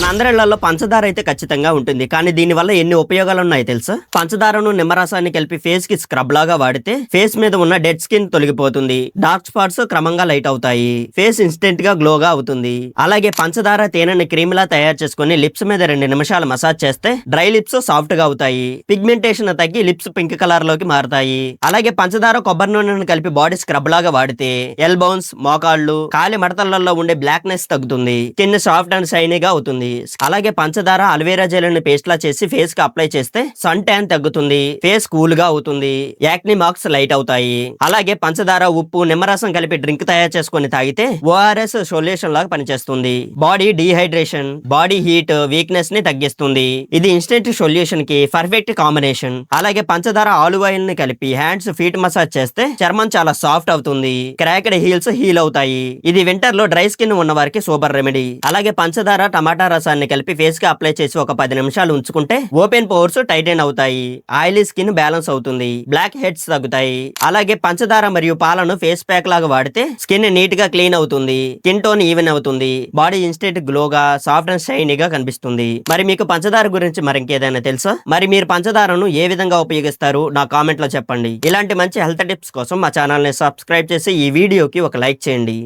మన అందరిళ్ళలో పంచదార అయితే ఖచ్చితంగా ఉంటుంది. కానీ దీని వల్ల ఎన్ని ఉపయోగాలు ఉన్నాయి తెలుసా? పంచదారను నిమ్మరసాన్ని కలిపి ఫేస్కి స్క్రబ్ లాగా వాడితే ఫేస్ మీద ఉన్న డెడ్ స్కిన్ తొలగిపోతుంది. డార్క్ స్పాట్స్ క్రమంగా లైట్ అవుతాయి. ఫేస్ ఇన్స్టెంట్గా గ్లోగా అవుతుంది. అలాగే పంచదార తేనెని క్రీమ్ లా తయారు చేసుకుని లిప్స్ మీద రెండు నిమిషాలు మసాజ్ చేస్తే డ్రై లిప్స్ సాఫ్ట్గా అవుతాయి. పిగ్మెంటేషన్ తగ్గి లిప్స్ పింక్ కలర్లోకి మారుతాయి. అలాగే పంచదార కొబ్బరి నూనెను కలిపి బాడీ స్క్రబ్ లాగా వాడితే ఎల్బౌన్స్ మోకాళ్ళు కాలి మడతలలో ఉండే బ్లాక్నెస్ తగ్గుతుంది. స్కిన్ సాఫ్ట్ అండ్ షైనీగా అవుతుంది. అలాగే పంచదార అల్వేరా జెల్ని పేస్ట్ లా చేసి ఫేస్కి అప్లై చేస్తే సన్ ట్యాన్ తగ్గుతుంది ఫేస్ కూల్గా అవుతుంది యాక్ని మార్క్స్ లైట్ అవుతాయి. అలాగే పంచదార ఉప్పు నిమ్మరసం కలిపి డ్రింక్ తయారు చేసుకొని తాగితే ఓఆర్ఎస్ సొల్యూషన్ లాగా పనిచేస్తుంది. బాడీ డిహైడ్రేషన్ బాడీ హీట్ వీక్నెస్ని తగ్గిస్తుంది. ఇది ఇన్స్టెంట్ సొల్యూషన్కి పర్ఫెక్ట్ కాంబినేషన్. అలాగే పంచదార ఆలివ్ ఆయిల్ని కలిపి హ్యాండ్స్ ఫీట్ మసాజ్ చేస్తే చర్మం చాలా సాఫ్ట్ అవుతుంది. క్రాక్డ్ హీల్స్ హీల్ అవుతాయి. ఇది వింటర్లో డ్రై స్కిన్ ఉన్న వారికి సూపర్ రెమెడీ. అలాగే పంచదార టమాటా రసాన్ని కలిపి ఫేస్కి అప్లై చేసి ఒక పది నిమిషాలు ఉంచుకుంటే ఓపెన్ పోర్స్ టైటైన్ అవుతాయి. ఆయిలీ స్కిన్ బ్యాలెన్స్ అవుతుంది. బ్లాక్ హెడ్స్ తగ్గుతాయి. అలాగే పంచదార మరియు పాలను ఫేస్ ప్యాక్ లాగా వాడితే స్కిన్ నీట్గా క్లీన్ అవుతుంది. స్కిన్ టోన్ ఈవెన్ అవుతుంది. బాడీ ఇన్స్టెంట్ గ్లోగా సాఫ్ట్ అండ్ షైనీగా కనిపిస్తుంది. మరి మీకు పంచదార గురించి మరి ఇంకేదైనా తెలుసా? మరి మీరు పంచదారను ఏ విధంగా ఉపయోగిస్తారు? నా కామెంట్లో చెప్పండి. ఇలాంటి మంచి హెల్త్ టిప్స్ కోసం మా ఛానల్ని సబ్స్క్రైబ్ చేసి ఈ వీడియోకి ఒక లైక్ చేయండి.